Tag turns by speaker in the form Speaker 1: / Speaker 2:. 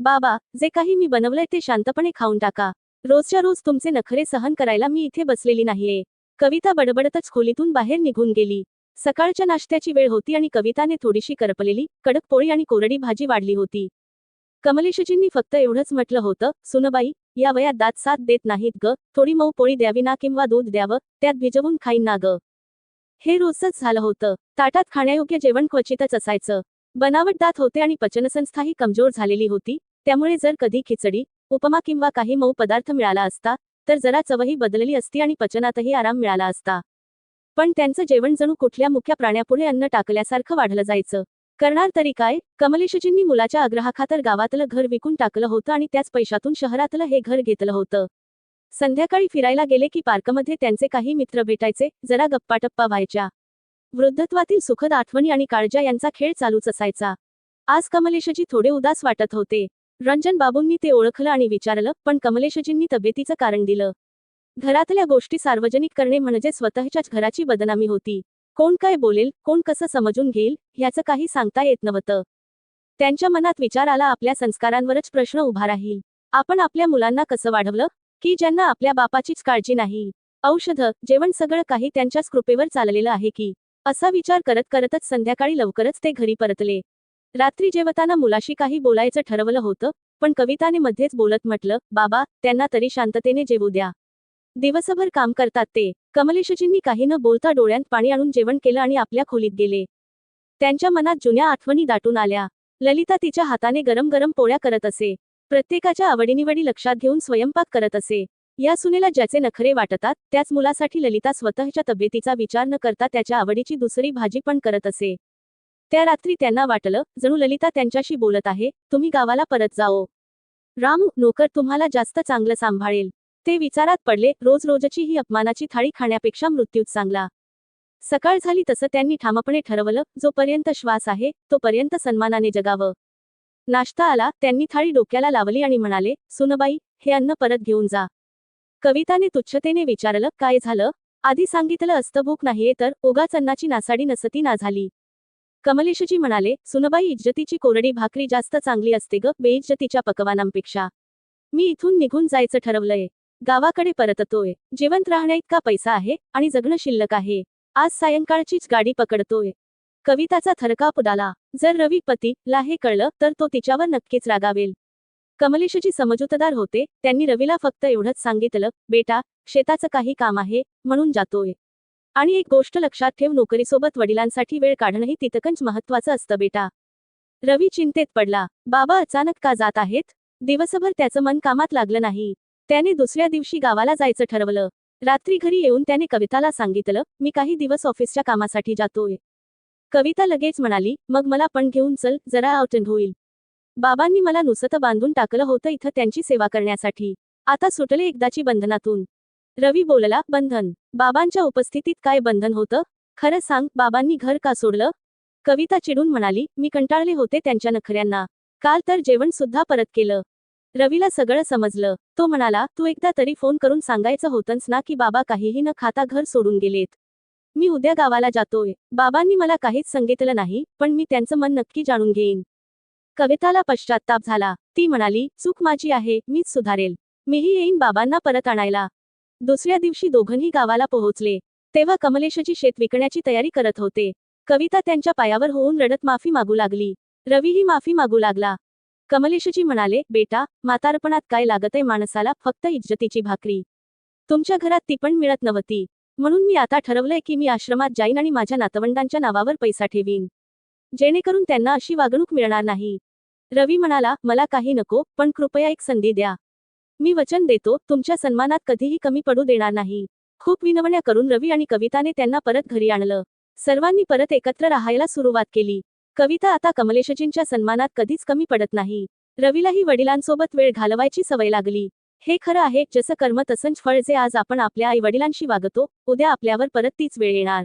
Speaker 1: बाबा जे काही मी बनवलंय ते शांतपणे खाऊन टाका. रोजच्या रोज तुमचे नखरे सहन करायला मी इथे बसलेली नाहीये. कविता बडबडतच खोलीतून बाहेर निघून गेली. सकाळच्या नाश्त्याची वेळ होती आणि कविताने थोडीशी करपलेली कडक पोळी आणि कोरडी भाजी वाढली होती. कमलेशजींनी फक्त एवढंच म्हटलं होतं सुनबाई या वयात दात साथ देत नाहीत ग. थोडी मऊ पोळी द्यावी ना किंवा दूध द्यावं त्यात भिजवून खाईन ना ग. हे रोजच झालं होतं. ताटात खाण्यायोग्य जेवण क्वचितच असायचं. बनावट दात होते आणि पचनसंस्थाही कमजोर झालेली होती. त्यामुळे जर कधी खिचडी उपमा किंवा काही मऊ पदार्थ मिळाला असता तर जरा चवही बदलली असती आणि पचनातही आराम मिळाला असता. पण त्यांचं जेवण जणू कुठल्या मुख्या प्राण्यापुढे अन्न टाकल्यासारखं वाढलं जायचं. करणार तरी काय? कमलेशजींनी मुलाच्या आग्रहाखातर गावातलं घर विकून टाकलं होतं आणि त्याच पैशातून शहरातलं हे घर घेतलं होतं. संध्याकाळी फिरायला गेले की पार्कमध्ये त्यांचे काही मित्र भेटायचे जरा गप्पाटप्पा व्हायच्या. वृद्धत्वातील सुखद आठवणी आणि काळजा यांचा खेळ चालूच असायचा. आज कमलेशजी थोडे उदास वाटत होते. रंजन बाबूंनी ते ओळखलं आणि विचारलं पण कमलेशजींनी तब्येतीचं कारण दिलं. घरातल्या गोष्टी सार्वजनिक करणे म्हणजे स्वतःच्याच घराची बदनामी होती. कोण काय बोलेल कोण कसं समजून घेईल ह्याचं काही सांगता येत नव्हतं. त्यांच्या मनात विचार आला आपल्या संस्कारांवरच प्रश्न उभा राहील. आपण आपल्या मुलांना कसं वाढवलं? की ज्यांना आपल्या बापाचीच काळजी नाही? औषध जेवण सगळं काही त्यांच्याच कृपेवर चाललेलं आहे की? असा विचार करत करतच संध्याकाळी लवकरच ते घरी परतले. रात्री जेवताना मुलाशी काही बोलायचं ठरवलं होतं पण कविताने मध्येच बोलत म्हटलं बाबा त्यांना तरी शांततेने जेवू द्या. दिवसभर काम करतात ते. कमलेशजींनी काही न बोलता डोळ्यांत पाणी आणून जेवण केलं आणि आपल्या खोलीत गेले. त्यांच्या मनात जुन्या आठवणी दाटून आल्या. ललिता तिच्या हाताने गरम गरम पोळ्या करत असे. प्रत्येकाच्या आवडीनिवडी लक्षात घेऊन स्वयंपाक करत असे. या सुनेला ज्याचे नखरे वाटतात त्याच मुलासाठी ललिता स्वतःच्या तब्येतीचा विचार न करता त्याच्या आवडीची दुसरी भाजी पण करत असे. त्या रात्री त्यांना वाटलं जणू ललिता त्यांच्याशी बोलत आहे तुम्ही गावाला परत जाओ. राम नोकर तुम्हाला जास्त चांगलं सांभाळेल. ते विचारात पडले रोज रोजची ही अपमानाची थाळी खाण्यापेक्षा मृत्यूच चांगला. सकाळ झाली तसं त्यांनी ठामपणे ठरवलं जोपर्यंत श्वास आहे तोपर्यंत सन्मानाने जगावं. नाश्ता आला त्यांनी थाळी डोक्याला लावली आणि म्हणाले सुनबाई हे अन्न परत घेऊन जा. कविताने तुच्छतेने विचारलं काय झालं? आधी सांगितलं असतं भूक नाहीये तर उगाच अन्नाची नासाडी नसती ना झाली. कमलेशजी म्हणाले सुनबाई इज्जतीची कोरडी भाकरी जास्त चांगली असते ग बेइज्जतीच्या पकवानांपेक्षा. मी इथून निघून जायचं ठरवलंय. गावाकडे परततोय. जिवंत राहण्याइतका पैसा आहे आणि जगणं शिल्लक आहे. आज सायंकाळचीच गाडी पकडतोय. कविताचा थरकाप उडाला. जर रवी पती ला हे कळलं तर तो तिच्यावर नक्कीच रागावेल. कमलेशजी समजूतदार होते. त्यांनी रवीला फक्त एवढंच सांगितलं बेटा शेताचं काही काम आहे म्हणून जातोय. आणि एक गोष्ट लक्षात ठेव नोकरीसोबत वडिलांसाठी वेळ काढणंही तितकंच महत्वाचं असतं बेटा. रवी चिंतेत पडला. बाबा अचानक का जात आहेत? दिवसभर त्याचं मन कामात लागलं नाही. त्याने दुसऱ्या दिवशी गावाला जायचं ठरवलं. रात्री घरी येऊन त्याने कविताला सांगितलं मी काही दिवस ऑफिसच्या कामासाठी जातोय. कविता लगेच म्हणाली मग मला पण घेऊन चल जरा आउटंड होईल. बाबांनी मला नुसतं बांधून टाकलं होतं इथं त्यांची सेवा करण्यासाठी. आता सुटले एकदाची बंधनातून. रवी बोलला बंधन बाबांच्या उपस्थितीत काय बंधन होतं? खरं सांग बाबांनी घर का सोडलं? कविता चिडून म्हणाली मी कंटाळले होते त्यांच्या नखऱ्यांना. काल तर जेवण सुद्धा परत केलं. रवीला सगळं समजलं. तो म्हणाला तू एकदा तरी फोन करून सांगायचं होतंच ना की बाबा काहीही न खाता घर सोडून गेलेत. मी उद्या गावाला जातोय. बाबांनी मला काहीच सांगितलं नाही पण मी त्यांचं मन नक्की जाणून घेईन. कविताला पश्चाताप झाला. ती म्हणाली चूक माझी आहे मीच सुधारेल. मीही येईन बाबांना परत आणायला. दुसऱ्या दिवशी दोघंही गावाला पोहोचले. तेव्हा कमलेशची शेत विकण्याची तयारी करत होते. कविता त्यांच्या पायावर होऊन रडत माफी मागू लागली. रवीही माफी मागू लागला. कमलेशजी म्हणाले बेटा म्हातारपणात काय लागतंय माणसाला फक्त इज्जतीची भाकरी. तुमच्या घरात ती पण मिळत नव्हती. म्हणून मी आता ठरवलंय की मी आश्रमात जाईन आणि माझ्या नातवंडांच्या नावावर पैसा ठेवीन. जेणेकरून त्यांना अशी वागणूक मिळणार नाही. रवी म्हणाला मला काही नको पण कृपया एक संधी द्या. मी वचन देतो तुमच्या सन्मानात कधीही कमी पडू देणार नाही. खूप विनवण्या करून रवी आणि कविताने त्यांना परत घरी आणलं. सर्वांनी परत एकत्र राहायला सुरुवात केली. कविता आता कमलेशजींच्या सन्मानात कधीच कमी पडत नाही. रवीलाही वडिलांसोबत वेळ घालवायची सवय लागली. हे खरं आहे जसं कर्म तसंच फळ जे आज आपण आपल्या आई वडिलांशी वागतो उद्या आपल्यावर परत तीच वेळ येणार.